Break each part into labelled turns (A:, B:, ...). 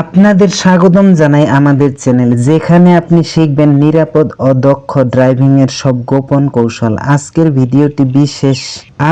A: আপনাদের স্বাগতম জানাই আমাদের চ্যানেল, যেখানে আপনি শিখবেন নিরাপদ ও দক্ষ ড্রাইভিং এর সব গোপন কৌশল। আজকের ভিডিওটি বিশেষ।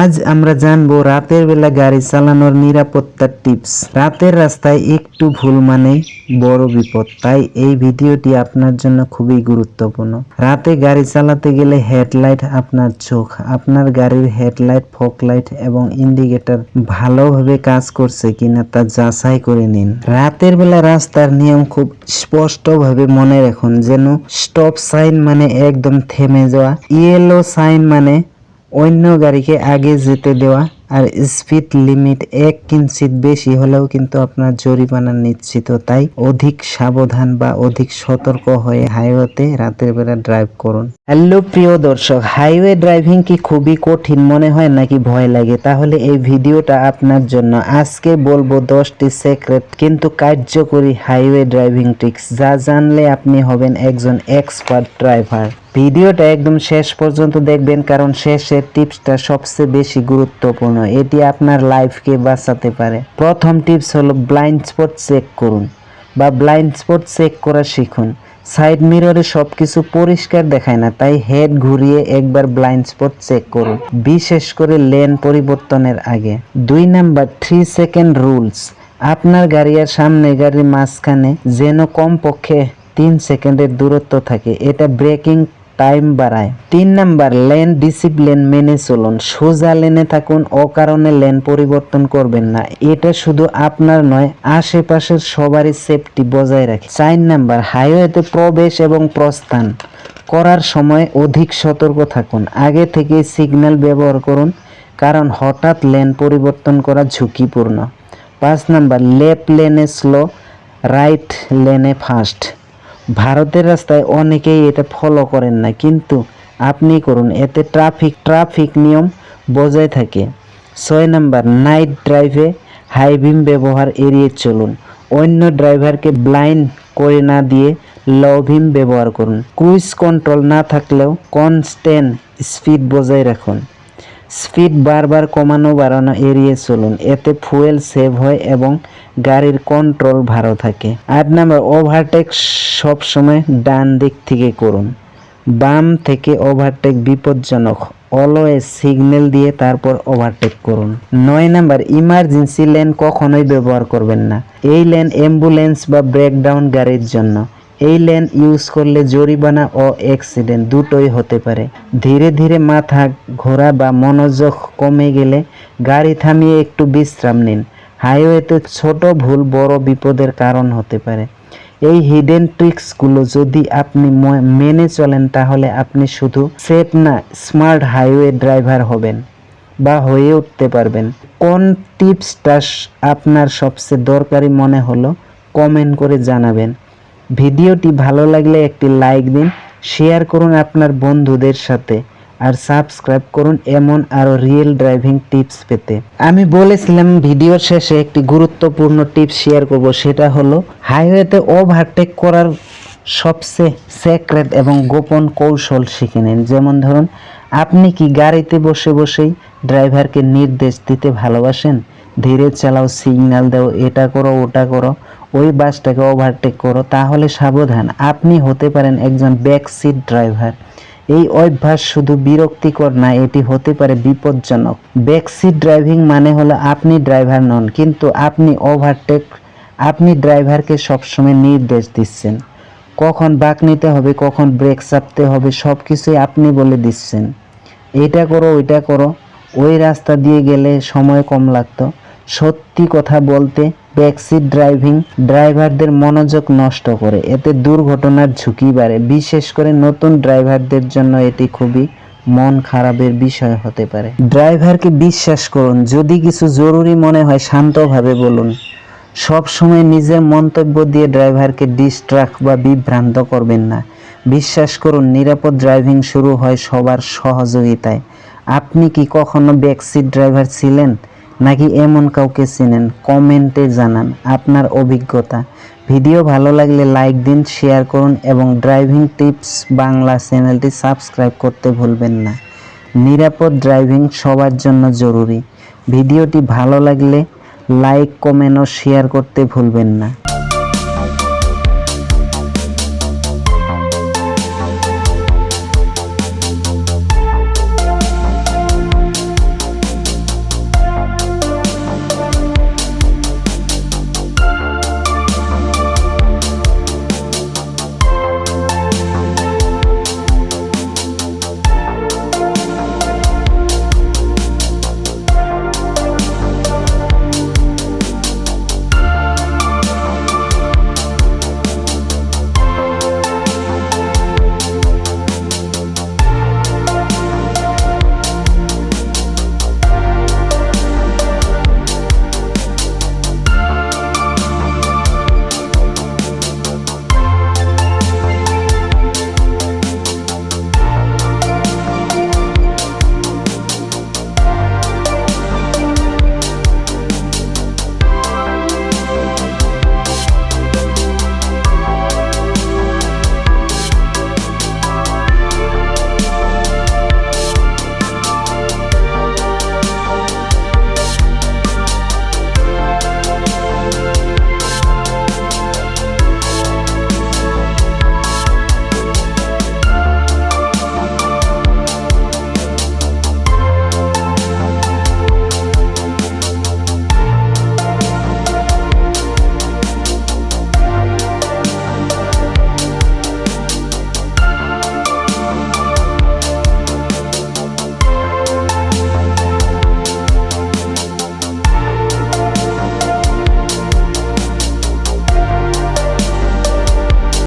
A: আজ আমরা জানব রাতের বেলা গাড়ি চালানোর নিরাপত্তার টিপস। রাতের রাস্তায় একটু ভুল মানেই বড় বিপদ, তাই এই ভিডিওটি আপনার জন্য খুবই গুরুত্বপূর্ণ। রাতে গাড়ি চালাতে গেলে হেডলাইট আপনার চোখ, আপনার গাড়ির হেডলাইট ফক লাইট এবং ইন্ডিকেটর ভালোভাবে কাজ করছে কিনা তা যাচাই করে নিন। রাতের বেলা রাস্তার নিয়ম খুব স্পষ্টভাবে মনে রাখুন, যেন স্টপ সাইন মানে একদম থেমে যাওয়া ইয়েলো সাইন মানে অন্য গাড়িকে আগে যেতে দেওয়া। আর স্পিড লিমিট এক কিঞ্চিত বেশি হলেও কিন্তু আপনার জরিমানা নিশ্চিত। তাই অধিক সাবধান বা অধিক সতর্ক হয়ে হাইওয়েতে রাতের বেলা ড্রাইভ করুন। হ্যালো প্রিয় দর্শক, হাইওয়ে ড্রাইভিং কি খুবই কঠিন মনে হয় নাকি ভয় লাগে? তাহলে এই ভিডিওটা আপনার জন্য। আজকে বলব দশটি সেক্রেট কিন্তু কার্যকরী হাইওয়ে ড্রাইভিং ট্রিক্স যা জানলে আপনি হবেন একজন এক্সপার্ট ড্রাইভার ভিডিওটা একদম শেষ পর্যন্ত দেখবেন, কারণ শেষের টিপসটা সবচেয়ে বেশি গুরুত্বপূর্ণ। এটি আপনার লাইফকে বাঁচাতে পারে। প্রথম টিপস হলো ব্লাইন্ড স্পট চেক করুন বা ব্লাইন্ড স্পট চেক করা শিখুন। সাইড মিররে সবকিছু পরিষ্কার দেখায় না, তাই হেড ঘুরিয়ে একবার ব্লাইন্ড স্পট চেক করুন, বিশেষ করে লেন পরিবর্তনের আগে। দুই নাম্বার থ্রি সেকেন্ড রুলস আপনার গাড়ি আর সামনে গাড়ির মাঝখানে যেন কমপক্ষে তিন সেকেন্ডের দূরত্ব থাকে। এটা ব্রেকিং টাইম বাড়ায়। তিন নাম্বার, লেন ডিসিপ্লিন মেনে চলুন। সোজা লেনে থাকুন, অকারণে লেন পরিবর্তন করবেন না। এটা শুধু আপনার নয়, আশেপাশের সবারই সেফটি বজায় রাখে। চার নাম্বার হাইওয়েতে প্রবেশ এবং প্রস্থান করার সময় অধিক সতর্ক থাকুন। আগে থেকে সিগন্যাল ব্যবহার করুন, কারণ হঠাৎ লেন পরিবর্তন করা ঝুঁকিপূর্ণ। পাঁচ নাম্বার লেফট লেনে স্লো রাইট লেনে ফাস্ট ভারতের রাস্তায় অনেকেই এটা ফলো করেন না, কিন্তু আপনি করুন, এতে ট্রাফিক ট্রাফিক নিয়ম বজায় থাকে। ছয় নাম্বার নাইট ড্রাইভে হাই বিম ব্যবহার এড়িয়ে চলুন। অন্য ড্রাইভারকে ব্লাইন্ড করে না দিয়ে লো ব্যবহার করুন। ক্রুইজ কন্ট্রোল না থাকলেও কনস্ট্যান্ট স্পিড বজায় রাখুন। স্পিড বারবার কমানো বাড়ানো এড়িয়ে চলুন। এতে ফুয়েল সেভ হয় এবং গাড়ির কন্ট্রোল ভালো থাকে। আট নাম্বার, ওভারটেক সবসময় ডান দিক থেকে করুন। বাম থেকে ওভারটেক বিপজ্জনক। অলওয়েজ সিগন্যাল দিয়ে তারপর ওভারটেক করুন। নয় নাম্বার, ইমার্জেন্সি লেন কখনোই ব্যবহার করবেন না। এই লেন অ্যাম্বুলেন্স বা ব্রেকডাউন গাড়ির জন্য। এই লেন ইউজ করলে জরিমানা ও অ্যাক্সিডেন্ট দুটোই হতে পারে। ধীরে ধীরে মাথা ঘোরা বা মনোযোগ কমে গেলে গাড়ি থামিয়ে একটু বিশ্রাম নিন। হাইওয়েতে ছোট ভুল বড় বিপদের কারণ হতে পারে। এই হিডেন ট্রিক্সগুলো যদি আপনি মেনে চলেন, তাহলে আপনি শুধু সেফ না স্মার্ট হাইওয়ে ড্রাইভার হবেন বা হয়ে উঠতে পারবেন। কোন টিপসটা আপনার সবচেয়ে দরকারি মনে হলো কমেন্ট করে জানাবেন। ভিডিওটি ভালো লাগলে একটি লাইক দিন, শেয়ার করুন আপনার বন্ধুদের সাথে, আর সাবস্ক্রাইব করুন এমন আরও রিয়েল ড্রাইভিং টিপস পেতে। আমি বলেছিলাম ভিডিওর শেষে একটি গুরুত্বপূর্ণ টিপস শেয়ার করব, সেটা হলো, হাইওয়েতে ওভারটেক করার সবচেয়ে সেক্রেট এবং গোপন কৌশল শিখে নিন। যেমন ধরুন, আপনি কি গাড়িতে বসে বসেই ড্রাইভারকে নির্দেশ দিতে ভালোবাসেন? ধীরে চালাও, সিগন্যাল দাও, এটা করো, ওটা করো। ওই বাসটাকে ওভারটেক করো, তাহলে সাবধান। আপনি হতে পারেন একজন ব্যাক সিট ড্রাইভার এই অভ্যাস শুধু বিরক্তিকর না, এটি হতে পারে বিপজ্জনক। ব্যাকসিট ড্রাইভিং মানে হলো আপনি ড্রাইভার নন, কিন্তু আপনি ওভারটেক আপনি ড্রাইভারকে সবসময় নির্দেশ দিচ্ছেন। কখন বাঁক নিতে হবে, কখন ব্রেক চাপতে হবে সব কিছুই আপনি বলে দিচ্ছেন। এটা করো, ওইটা করো। ওই রাস্তা দিয়ে গেলে সময় কম লাগতো। সত্যি কথা বলতে ব্যাকসিট ড্রাইভিং ড্রাইভারদের মনোযোগ নষ্ট করে। এতে দুর্ঘটনার ঝুঁকি বাড়ে। বিশেষ করে নতুন ড্রাইভারদের জন্য এটি খুবই মন খারাপের বিষয় হতে পারে। ড্রাইভারকে বিশ্বাস করুন, যদি কিছু জরুরি মনে হয় শান্তভাবে বলুন। সব সময় নিজের মন্তব্য দিয়ে ড্রাইভারকে ডিস্ট্রাক্ট বা বিভ্রান্ত করবেন না। বিশ্বাস করুন, নিরাপদ ড্রাইভিং শুরু হয় সবার সহযোগিতায়। আপনি কি কখনো ব্যাকসিট ড্রাইভার ছিলেন? নাকি এমন কাউকে চেনেন? কমেন্টে জানান আপনার অভিজ্ঞতা। ভিডিও ভালো লাগলে লাইক দিন, শেয়ার করুন এবং ড্রাইভিং টিপস বাংলা চ্যানেলটি সাবস্ক্রাইব করতে ভুলবেন না। নিরাপদ ড্রাইভিং সবার জন্য জরুরি। ভিডিওটি ভালো লাগলে লাইক, কমেন্ট ও শেয়ার করতে ভুলবেন না।